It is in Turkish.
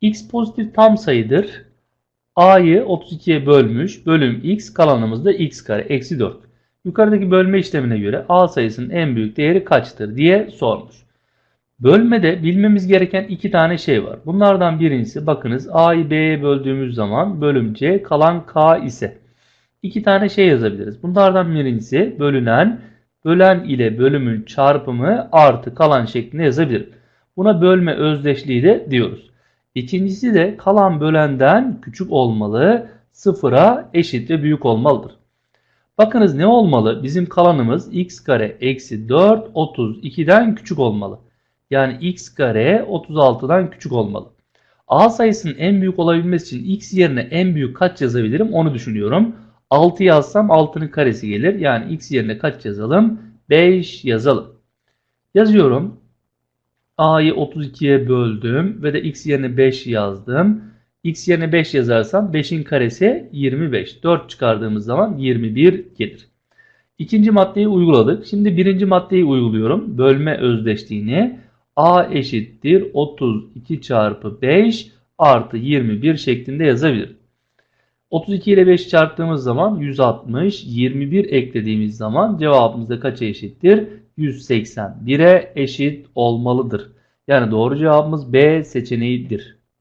x pozitif tam sayıdır. a'yı 32'ye bölmüş. Bölüm x kalanımız da x kare eksi 4. Yukarıdaki bölme işlemine göre a sayısının en büyük değeri kaçtır diye sormuş. Bölmede bilmemiz gereken iki tane şey var. Bunlardan birincisi bakınız a'yı b'ye böldüğümüz zaman bölüm c kalan k ise iki tane şey yazabiliriz. Bunlardan birincisi bölünen bölen ile bölümün çarpımı artı kalan şeklinde yazabilirim. Buna bölme özdeşliği de diyoruz. İkincisi de kalan bölenden küçük olmalı, sıfıra eşit ve büyük olmalıdır. Bakınız ne olmalı? Bizim kalanımız x kare eksi 4 32'den küçük olmalı. Yani x kare 36'dan küçük olmalı. A sayısının en büyük olabilmesi için x yerine en büyük kaç yazabilirim onu düşünüyorum. 6 yazsam 6'nın karesi gelir. Yani x yerine kaç yazalım? 5 yazalım. Yazıyorum. A'yı 32'ye böldüm ve de x yerine 5 yazdım. x yerine 5 yazarsam 5'in karesi 25. 4 çıkardığımız zaman 21 gelir. İkinci maddeyi uyguladık. Şimdi birinci maddeyi uyguluyorum. Bölme özdeşliğini. A eşittir 32 çarpı 5 artı 21 şeklinde yazabilirim. 32 ile 5 çarptığımız zaman 160, 21 eklediğimiz zaman cevabımız da kaça eşittir? 181'e eşit olmalıdır. Yani doğru cevabımız B seçeneğidir.